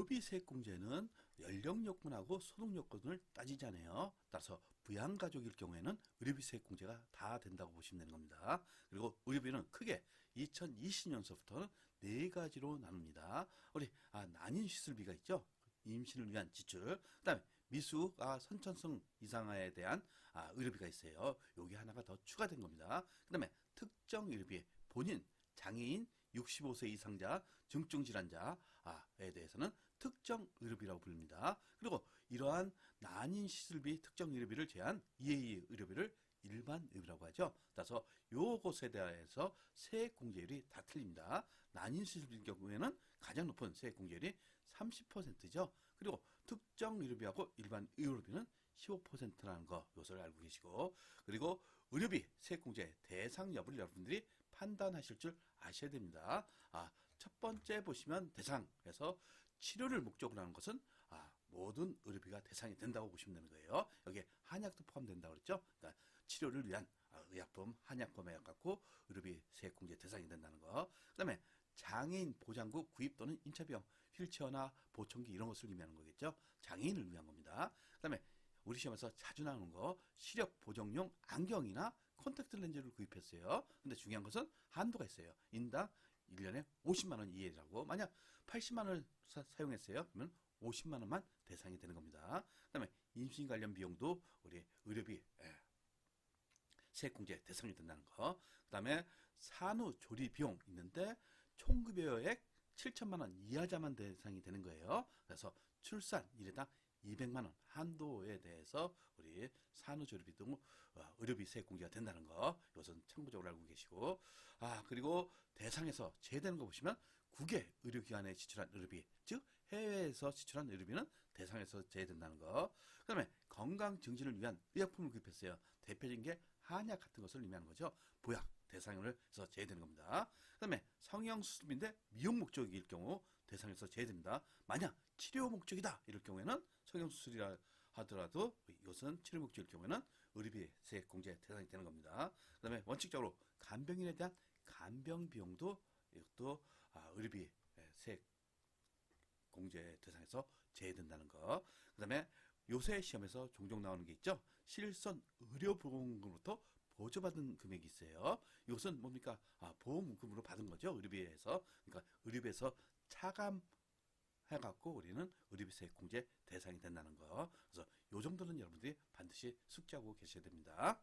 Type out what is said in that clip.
의료비 세액공제는 연령 요건하고 소득 요건을 따지잖아요. 따라서 부양가족일 경우에는 의료비 세액공제가 다 된다고 보시면 되는 겁니다. 그리고 의료비는 크게 2020년서부터는 네 가지로 나눕니다. 우리 아, 난임 시술비가 있죠. 임신을 위한 지출. 그다음에 미숙, 아, 선천성 이상화에 대한 아, 의료비가 있어요. 여기 하나가 더 추가된 겁니다. 그다음에 특정 의료비 본인 장애인 65세 이상자, 중증질환자에 대해서는 특정 의료비라고 부릅니다. 그리고 이러한 난임 시술비 특정 의료비를 제한 EA 의료비를 일반 의료비라고 하죠. 따라서 요것에 대해서 세액 공제율이 다 틀립니다. 난임 시술비의 경우에는 가장 높은 세액 공제율이 30%죠. 그리고 특정 의료비하고 일반 의료비는 15%라는 거 요소를 알고 계시고 그리고 의료비 세액공제 대상 여부를 여러분들이 판단하실 줄 아셔야 됩니다. 아, 첫 번째 보시면 대상에서 치료를 목적으로 하는 것은 아, 모든 의료비가 대상이 된다고 보시면 되는 거예요. 여기에 한약도 포함된다고 그랬죠. 그러니까 치료를 위한 아, 의약품, 한약품에 갖고 의료비 세액공제 대상이 된다는 거. 그다음에 장애인 보장구 구입 또는 임차비용, 휠체어나 보청기 이런 것을 의미하는 거겠죠. 장애인을 위한 겁니다. 그다음에 우리 시험에서 자주 나오는 거 시력 보정용 안경이나 콘택트 렌즈를 구입했어요. 근데 중요한 것은 한도가 있어요. 인당 1년에 50만 원 이하라고. 만약 80만 원을 사, 용했어요 그러면 50만 원만 대상이 되는 겁니다. 그다음에 임신 관련 비용도 우리 의료비 예, 세액공제 대상이 된다는 거. 그다음에 산후 조리 비용 있는데 총급여액 7천만 원 이하자만 대상이 되는 거예요. 그래서 출산 일회당 200만 원 한도에 대해서 우리 산후조리비 등 어, 의료비 세액 공제가 된다는 거 이것은 참고적으로 알고 계시고 아 그리고 대상에서 제외되는 거 보시면 국외 의료기관에 지출한 의료비 즉 해외에서 지출한 의료비는 대상에서 제외된다는 거. 그다음에 건강 증진을 위한 의약품을 구입했어요. 대표적인 게 한약 같은 것을 의미하는 거죠. 보약 대상으로 해서 제외되는 겁니다. 그다음에 성형 수술인데 미용 목적일 경우 대상에서 제외됩니다. 만약 치료 목적이다 이럴 경우에는 성형 수술이라 하더라도 이것은 치료 목적일 경우에는 의료비 세액 공제 대상이 되는 겁니다. 그 다음에 원칙적으로 간병인에 대한 간병 비용도 이것도 아, 의료비 세액 공제 대상에서 제외된다는 거. 그 다음에 요새 시험에서 종종 나오는 게 있죠. 실손 의료보험금으로부터 보조받은 금액이 있어요. 이것은 뭡니까? 아, 보험금으로 받은 거죠. 의료비에서. 그러니까 의료비에서 차감 해갖고 우리는 의료비 세액 공제 대상이 된다는 거. 그래서 요 정도는 여러분들이 반드시 숙지하고 계셔야 됩니다.